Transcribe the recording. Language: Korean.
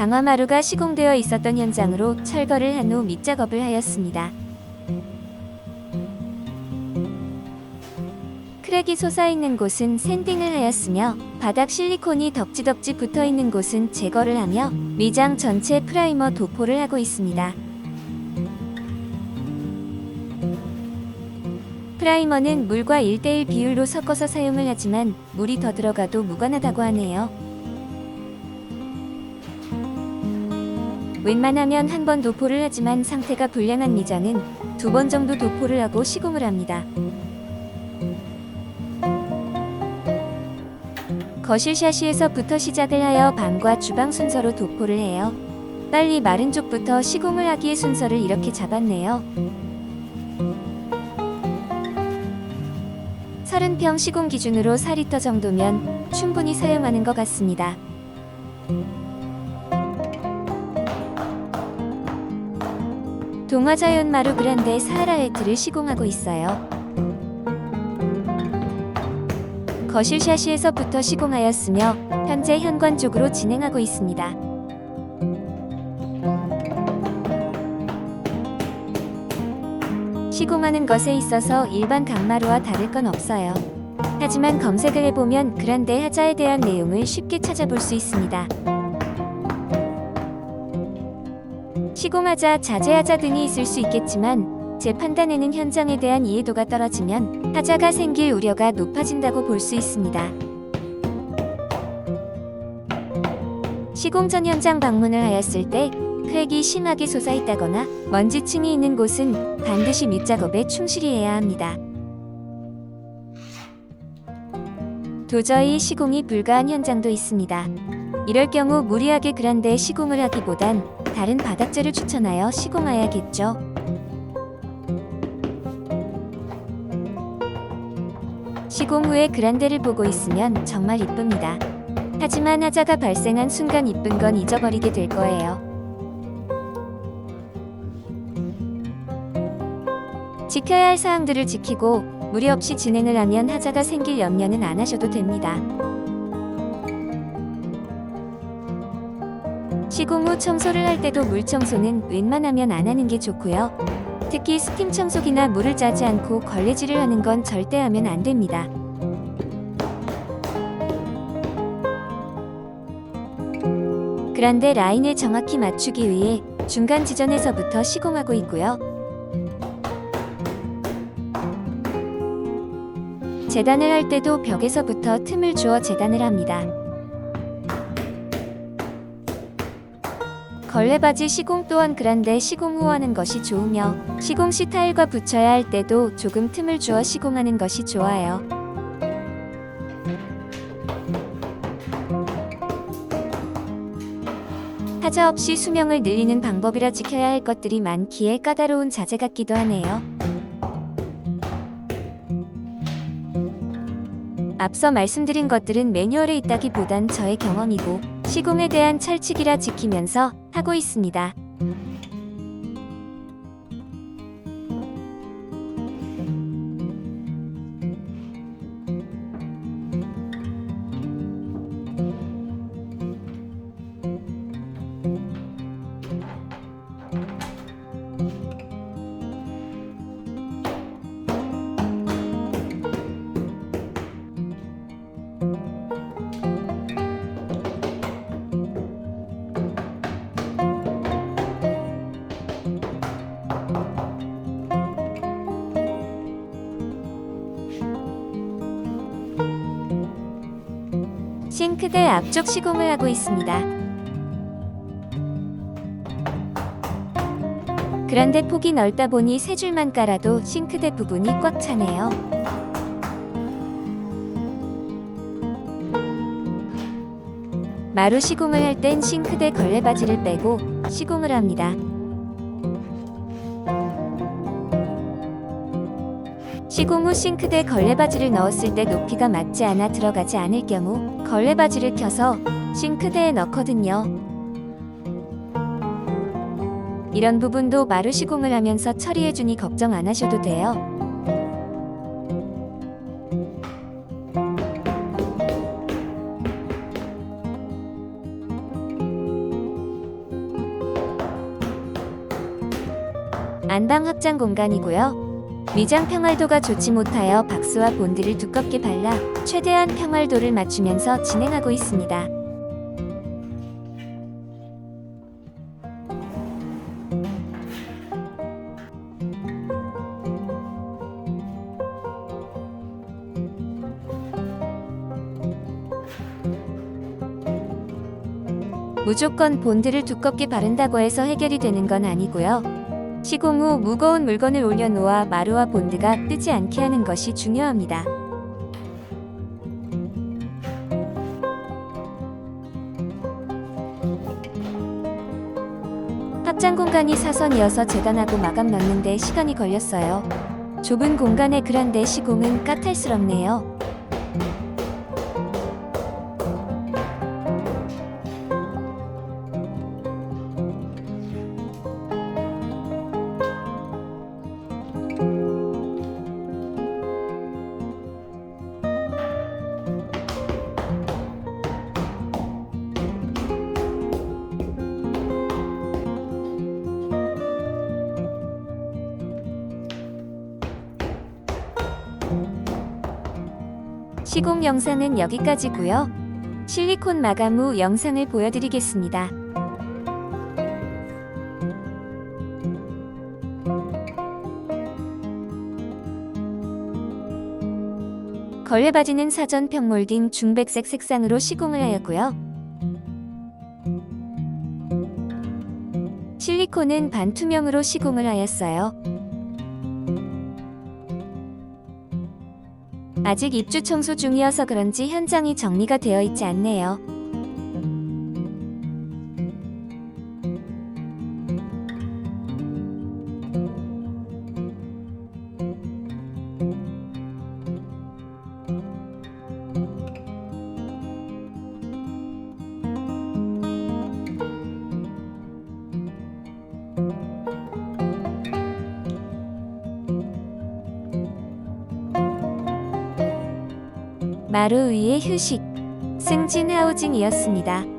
강화마루가 시공되어 있었던 현장으로 철거를 한 후 밑작업을 하였습니다. 크랙이 솟아있는 곳은 샌딩을 하였으며 바닥 실리콘이 덕지덕지 붙어있는 곳은 제거를 하며 미장 전체 프라이머 도포를 하고 있습니다. 프라이머는 물과 1대1 비율로 섞어서 사용을 하지만 물이 더 들어가도 무관하다고 하네요. 웬만하면 한 번 도포를 하지만 상태가 불량한 미장은 두 번 정도 도포를 하고 시공을 합니다. 거실 샤시에서부터 시작을 하여 방과 주방 순서로 도포를 해요. 빨리 마른 쪽부터 시공을 하기에 순서를 이렇게 잡았네요. 30평 시공 기준으로 4리터 정도면 충분히 사용하는 것 같습니다. 동화자연 마루 그란데 사하라 웨트를 시공하고 있어요. 거실 샤시에서부터 시공하였으며 현재 현관 쪽으로 진행하고 있습니다. 시공하는 것에 있어서 일반 강마루와 다를 건 없어요. 하지만 검색을 해보면 그란데 하자에 대한 내용을 쉽게 찾아볼 수 있습니다. 시공하자, 자제하자 등이 있을 수 있겠지만 제 판단에는 현장에 대한 이해도가 떨어지면 하자가 생길 우려가 높아진다고 볼 수 있습니다. 시공 전 현장 방문을 하였을 때 크랙이 심하게 솟아있다거나 먼지층이 있는 곳은 반드시 밑작업에 충실히 해야 합니다. 도저히 시공이 불가한 현장도 있습니다. 이럴 경우 무리하게 그란데 시공을 하기보단 다른 바닥재를 추천하여 시공하야겠죠. 시공 후에 그란데를 보고 있으면 정말 이쁩니다. 하지만 하자가 발생한 순간 이쁜 건 잊어버리게 될 거예요. 지켜야 할 사항들을 지키고 무리 없이 진행을 하면 하자가 생길 염려는 안 하셔도 됩니다. 시공 후 청소를 할 때도 물 청소는 웬만하면 안 하는 게 좋고요. 특히 스팀 청소기나 물을 짜지 않고 걸레질을 하는 건 절대 하면 안 됩니다. 그런데 라인을 정확히 맞추기 위해 중간 지점에서부터 시공하고 있고요. 재단을 할 때도 벽에서부터 틈을 주어 재단을 합니다. 걸레바지 시공 또한 그란데 시공 후 하는 것이 좋으며 시공 시 타일과 붙여야 할 때도 조금 틈을 주어 시공하는 것이 좋아요. 하자 없이 수명을 늘리는 방법이라 지켜야 할 것들이 많기에 까다로운 자재 같기도 하네요. 앞서 말씀드린 것들은 매뉴얼에 있다기보단 저의 경험이고 시공에 대한 철칙이라 지키면서 하고 있습니다. 싱크대 앞쪽 시공을 하고 있습니다. 그런데 폭이 넓다 보니 세 줄만 깔아도 싱크대 부분이 꽉 차네요. 마루 시공을 할 땐 싱크대 걸레바지를 빼고 시공을 합니다. 시공 후 싱크대 걸레바지를 넣었을 때 높이가 맞지 않아 들어가지 않을 경우 걸레바지를 켜서 싱크대에 넣거든요. 이런 부분도 마루 시공을 하면서 처리해주니 걱정 안 하셔도 돼요. 안방 확장 공간이고요. 위장 평활도가 좋지 못하여 박스와 본드를 두껍게 발라 최대한 평활도를 맞추면서 진행하고 있습니다. 무조건 본드를 두껍게 바른다고 해서 해결이 되는 건 아니고요. 시공 후 무거운 물건을 올려놓아 마루와 본드가 뜨지 않게 하는 것이 중요합니다. 확장 공간이 사선이어서 재단하고 마감 넣는데 시간이 걸렸어요. 좁은 공간에 그란데 시공은 까탈스럽네요. 시공 영상은 여기까지고요. 실리콘 마감 후 영상을 보여드리겠습니다. 걸레바지는 사전 평몰딩 중백색 색상으로 시공을 하였고요. 실리콘은 반투명으로 시공을 하였어요. 아직 입주 청소 중이어서 그런지 현장이 정리가 되어 있지 않네요. 마루 위의 휴식 승진 하우징이었습니다.